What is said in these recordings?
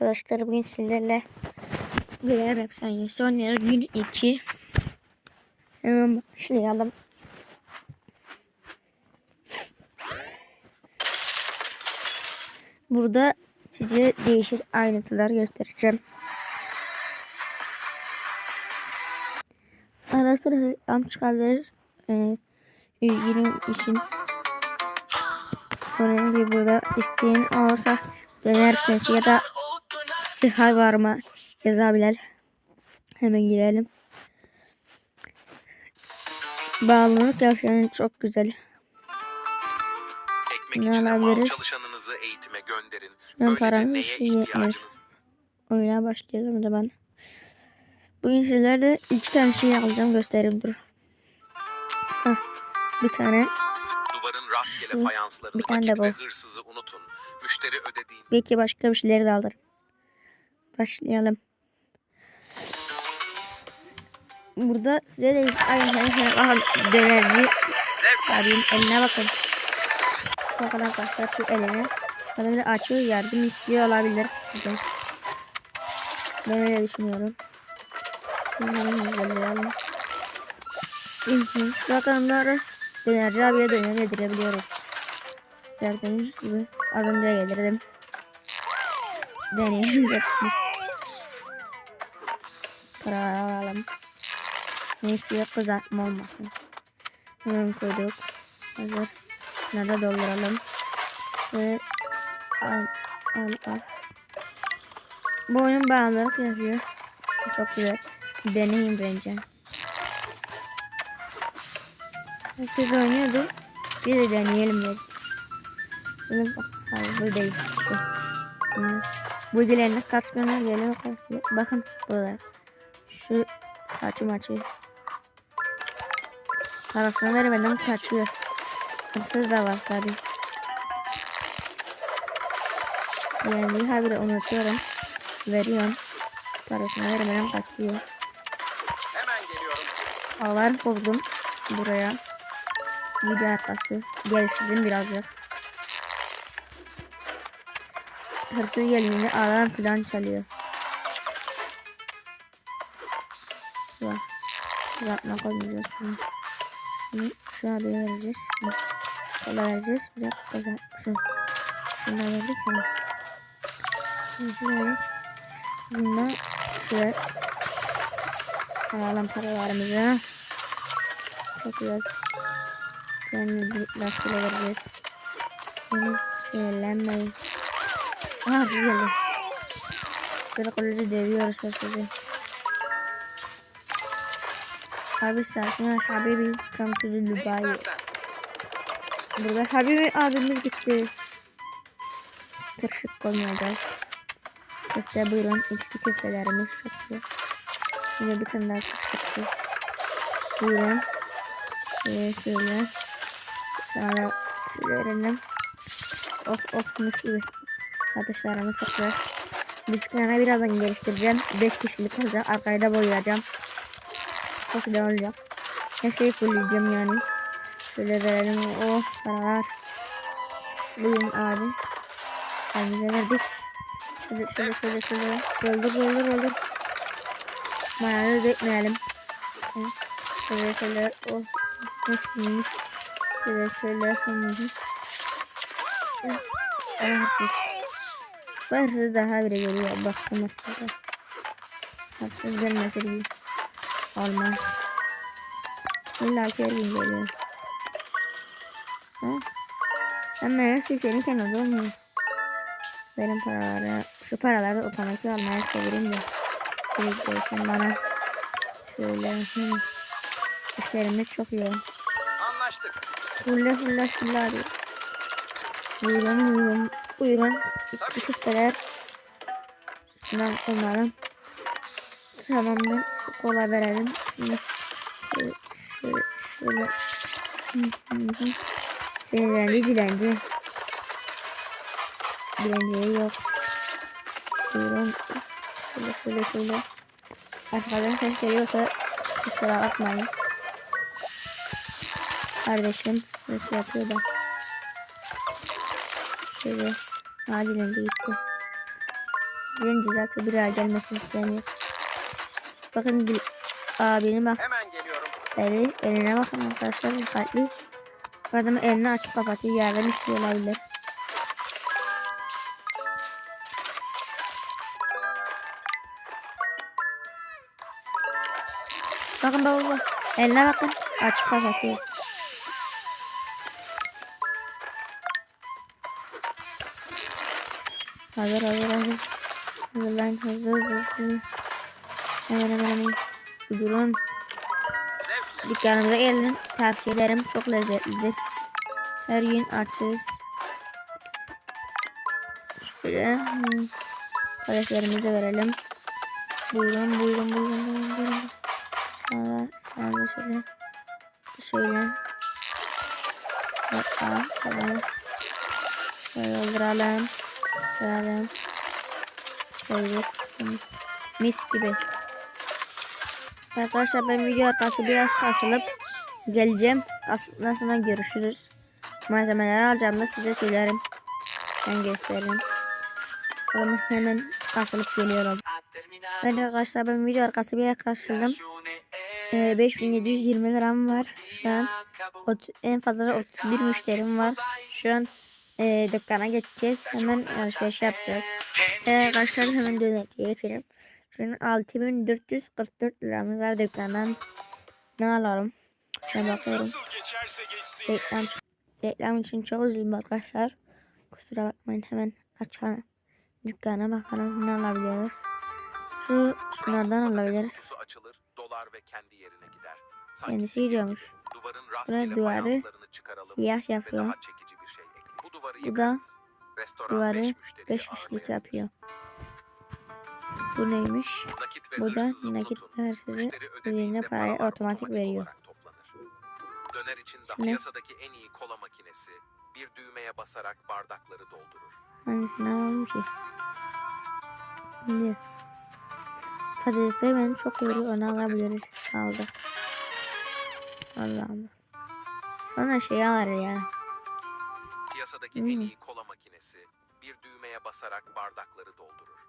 Arkadaşlar bugün sizlerle birer efsanesi oynuyoruz. Gün 2. Hemen başlayalım. Burada size değişik ayrıntılar göstereceğim. Ara sıra reklam çıkabilir. Ee, ilgili için bir burada isteyen olursa döner ya da sıhha var mı yazabilir. Hemen girelim. Bağlılık yaşayan çok güzel. Ekmek Ne için mal alabiliriz? çalışanınızı eğitime gönderin. Ben Böylece paramı neye ihtiyacınız Oyuna başlayalım da ben. Bugün sizlerle iki tane şey alacağım göstereyim dur. Hah, bir tane Duvarın rastgele fayanslarını bir tane de bu. hırsızı unutun. Müşteri ödediğin belki başka bir şeyleri de alırım. Başlayalım. Burada size de şey aha dönerci abinin eline bakın. Bakın arkadaşlar şu eline. Bir açıyor yardım istiyor olabilir. Ben öyle düşünüyorum. Şu rakamları dönerci abiye döner yedirebiliyoruz. Gördüğünüz gibi az önce yedirdim. Deneyelim. bakayım. Para alalım. Ne istiyor kızartma olmasın. Hemen koyduk. Hazır. Şuna da dolduralım. Ve al al al. Bu oyun bağımlılık yapıyor. Çok güzel. Deneyin bence. Herkes oynuyordu. Bir de deneyelim dedik. Bunu hayır bu değil. Bu kaç güne geliyor kaç Bakın burada. Şu saçım açıyor. Parasını vermeden kaçıyor. Hırsız da var tabi. Yani habire unutuyorum. Veriyorum. Parasını vermeden kaçıyor. Alarm kurdum buraya. Video arkası. Geliştirdim birazcık. Hırsız gelince alarm falan çalıyor. Şu an. Uzatma koymayacağız şunu. Şunu şu an vereceğiz. Kola vereceğiz. Bir de kazan. Şu. Şunu da verdik sana. Şunu şuraya. Bundan şuraya. Alalım paralarımızı. Çok güzel. Yani bir rastgele vereceğiz. Bunu sinirlenmeyin. Aha güzel. Böyle kolları deviyoruz herkese. Abi sakin ol. Habibi come to the Dubai. Burada Habibi abimiz gitti. Tırşık koymayacağız. İşte buyurun. İçli köftelerimiz güzel. Yine bir tane daha çıktı. Buyurun. Şöyle şöyle. Sonra verelim. Of of mis gibi. Çok güzel. Bisikletini birazdan geliştireceğim. 5 kişilik olacak. Arkayı da boyayacağım. Çok güzel olacak. Her şeyi fullleyeceğim yani. Şöyle verelim. Oh paralar. Buyurun abi. Kendimize verdik. Şöyle şöyle şöyle şöyle. Doldur doldur doldur. Mayalı dökmeyelim. Şöyle şöyle. Oh. Nasılmış? Şöyle şöyle. Bu hırsız daha bile geliyor. Baktım aslında. Hırsız gelmesi gibi. Olmaz. İlla ki her gün geliyor. Ha? Her şey senin kenarda olmuyor. Benim paraları, şu paraları otomatik almaya çevireyim de. Bir sen bana şöyle. Hı. İşlerimiz çok iyi. Anlaştık. Fulle fulle fulle arıyor. Buyurun buyurun. Buyurun. İki küfteler. Şundan onların. Tamamdır. Kola verelim. Şöyle şöyle. şöyle. Sinirlendi dilenci. Dilenciye yok. Buyurun. Şöyle şöyle şöyle. Arkadan ses geliyorsa kusura bakmayın. Kardeşim nasıl yapıyor da. Şöyle acilen de gitti. Birinci zaten bir daha gelmesini istemiyor. Bakın Gül abinin bak Hemen geliyorum. eli, eline bakın arkadaşlar dikkatli. Adamın elini açıp kapatıyor yardım istiyor olabilir. Bakın baba baba. Eline bakın. Açıp kapatıyor. Hazır hazır hazır. Hazırlan hızlı hızlı hızlı. Hemen hemen hemen. Durun. Dükkanımıza gelin. Tavsiye. Çok lezzetlidir. Her gün açız. Şöyle. hmm, Paletlerimizi verelim. Buyurun buyurun buyurun buyurun. buyurun. Sana da şöyle. Şöyle. Hoppa. Tamam. Şöyle dolduralım. Dolduralım. Şöyle. Mis gibi. Arkadaşlar ben video arkası biraz kasılıp geleceğim. Kasıttan sonra görüşürüz. Malzemeleri alacağım da size söylerim. Ben gösteririm. Sonra hemen kasılıp geliyorum. Evet arkadaşlar ben video arkası biraz kasıldım. Ee, 5720 liram var. Şu an ot- en fazla da 31 müşterim var. Şu an e, dükkana geçeceğiz. Hemen alışveriş yapacağız. Evet arkadaşlar hemen döneceğe an 6444 liramız var dükkandan. Ne alalım? Ben bakıyorum. Reklam, reklam için çok üzüldüm arkadaşlar. Kusura bakmayın hemen açalım. Dükkana bakalım ne alabiliyoruz. Şu şunlardan alabiliriz. Kutusu açılır, dolar ve kendi yerine gider. Kendisi gidiyormuş. Buraya duvarı Siyah yapıyor. şey. Bu duvarı Bu da Duvarı beş müşteriyi 5 kişilik yapıyor. Bu neymiş? Bu da nakit ve hırsızı Müşteri üzerine parayı otomatik veriyor. Döner için de piyasadaki en iyi kola makinesi bir düğmeye basarak bardakları doldurur. Hangisini alalım ki? Şimdi patatesler beni çok yoruyor. Onu alabiliriz. Aldı. Allah Allah. Bana şey alır ya. Piyasadaki Hmm. en iyi kola makinesi bir düğmeye basarak bardakları doldurur.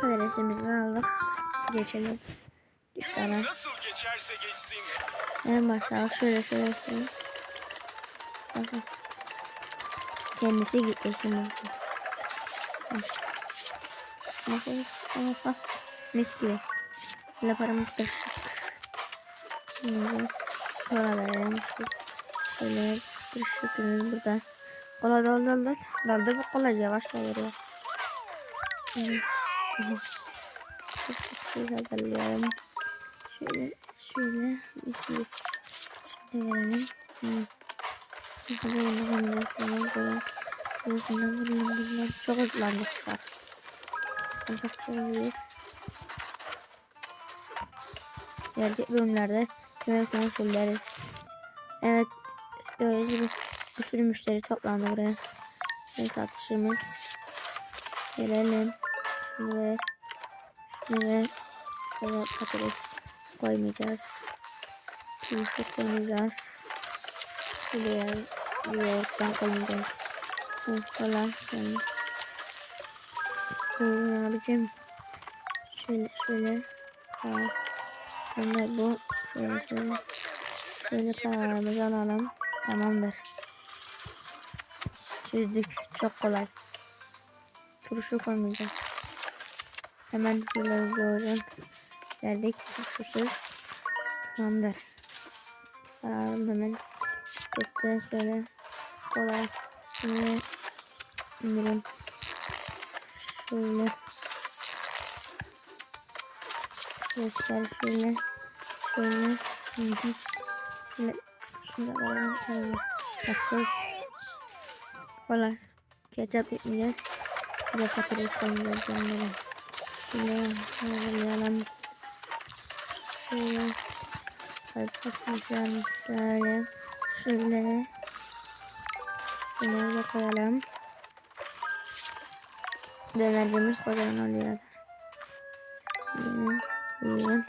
Patatesimizi aldık. Geçelim. Dükkana. Nasıl geçerse geçsin. En başta şöyle şöyle şöyle. Bakın. Kendisi gitti şimdi. Bakın. Bak bak. Mis gibi. Böyle paramı kırışık. Şimdi biraz kola verelim. Şu şöyle kırışıkımız burada. Kola doldu doldu. Doldu bu kola yavaş şey hazırlıyorum. Şöyle gibi. Şöyle. Şöyle. Şöyle böyle. Şöyle verelim. Çok hızlandık bak. Kapatabiliriz. Gelecek bölümlerde görürseniz söyleriz. Evet. Gördüğünüz gibi bir sürü müşteri toplandı buraya. Ve satışımız. Gelelim. Şunu ver. Şunu ver. Şöyle patates koymayacağız. Yumuşak koymayacağız. Şuraya yoğurttan koymayacağız. Evet falan. Yani. Buyurun abicim. Şöyle şöyle. Tamam. Şimdi bu şöyle şöyle. Şöyle paralarımızı alalım. Tamamdır. Çözdük. Çok kolay. Turşu koymayacağız. Hemen şuraları doğru verdik. Turşusu. Tamamdır. Alalım hemen. Köfte şöyle kolay. Şöyle indirin. Şöyle. Göster şöyle. Şöyle. Hı hı. Şöyle. Şunu da alalım. Tamam. Tatsız. Kolay. Ketçap etmeyeceğiz. Bir de patates koyacağız yanlara. Şöyle hazırlayalım. Şöyle. Hadi patlıcan. Şöyle. Şöyle. Bunları da koyalım. Dönerimiz kocaman oluyor. Yine buyurun.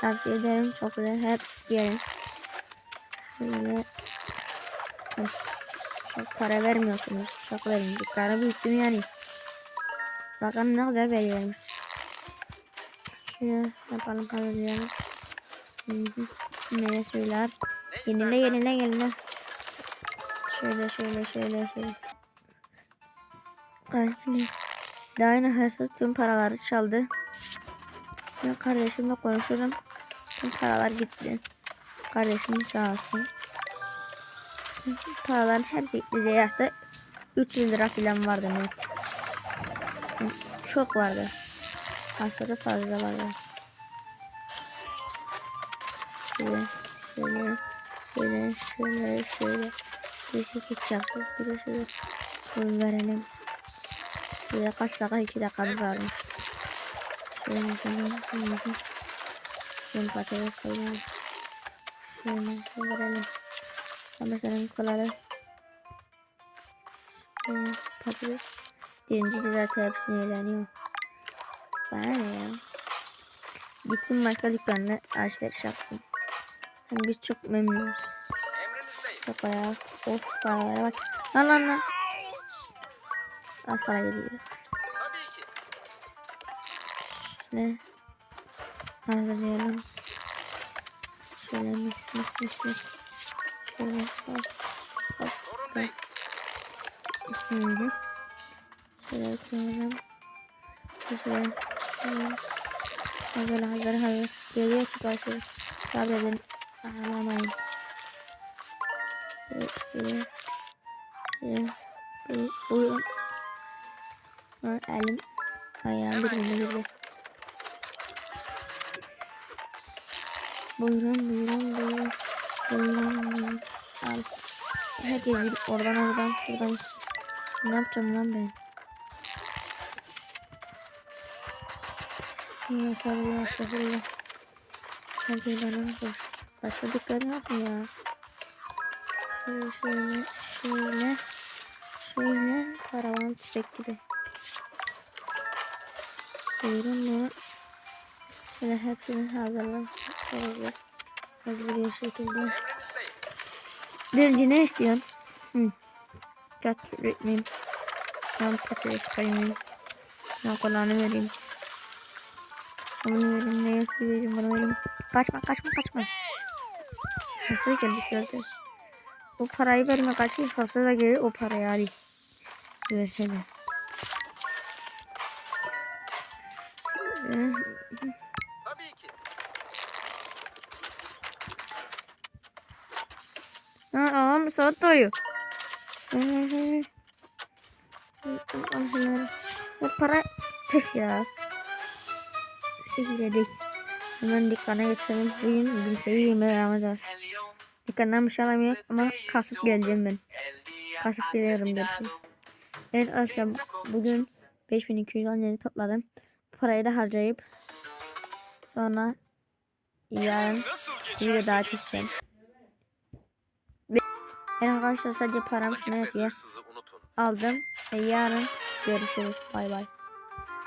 Tavsiye ederim. Çok güzel. Hep yiyin. Şöyle. Çok para vermiyorsunuz. Çok verin. Dükkanı büyüttüm yani. Bakın ne kadar veriyorum. Şöyle yapalım hazırlayalım. Meyve suylar. Yenile yenile yenile. Şöyle şöyle şöyle şöyle. Yine hırsız tüm paraları çaldı. Ben kardeşimle konuşurum. Tüm paralar gitti. Kardeşim sağ olsun. Paraların hepsi gitti. Zeyahta 300 lira falan vardı net. Çok vardı. Aslında fazla vardı. Şöyle şöyle şöyle şöyle şöyle bir şey geçeceksiniz bir de şöyle şöyle verelim. Şöyle kaç dakika iki dakikamız varmış. Şöyle şöyle şöyle şöyle patates koyalım. Şöyle şöyle verelim. Senin kolaları şöyle patates. Birinci de zaten hepsini öğreniyor. Bana ne ya? Gitsin başka dükkanla alışveriş yapsın. Hani biz çok memnunuz. Çok bayağı. Of paralara bak. Lan lan lan. Az para geliyor. Ne? Hazırlayalım. Şöyle mis mis mis mis. Şöyle hop hop. Sorun değil. Hı hı. Şöyle koyalım. Şöyle. Şöyle. Hazır hazır hazır. Geliyor siparişi. Sabredin. Ağlamayın. Şöyle. Şöyle. Şöyle. Şöyle. Buyurun. Ha, elim ayağım birbirine girdi. Buyurun buyurun buyurun. Buyurun. Al. Herkes gidip oradan oradan şuradan. Ne yapacağım lan ben? Ya sabır estağfurullah. Herkes bana boş. Başka dükkan yok mu ya? Şöyle şöyle şöyle. Şöyle karavan tüfek gibi. Buyurun bunu. Şöyle hepsini hazırlan. Hızlı bir şekilde. Birinci ne istiyorsun? Hı. Kat üretmeyeyim. Ben patates koymayayım. Ben kolanı vereyim. Bunu vereyim, ne vereyim, bunu vereyim. Kaçma, kaçma, kaçma. Nasıl geldi şöyle? O parayı verme kaçayım. Sonra da gelir o parayı alayım. Versene. Ee, Tabii ki. Ha, ağam saat doyuyor. Bu para tüh ya. Şekilde. Hemen dükkana geçelim. Bugün kimseyi yemeğe Ramazan. Dükkandan bir şey alamıyorum ama kasıp geleceğim ben. Kasıp geliyorum görüşürüz. Evet arkadaşlar bugün 5210 lira topladım. Bu parayı da harcayıp sonra yarın bir daha çekeceğim. Evet arkadaşlar sadece param şuna yatıyor. Aldım ve yarın görüşürüz. Bay bay.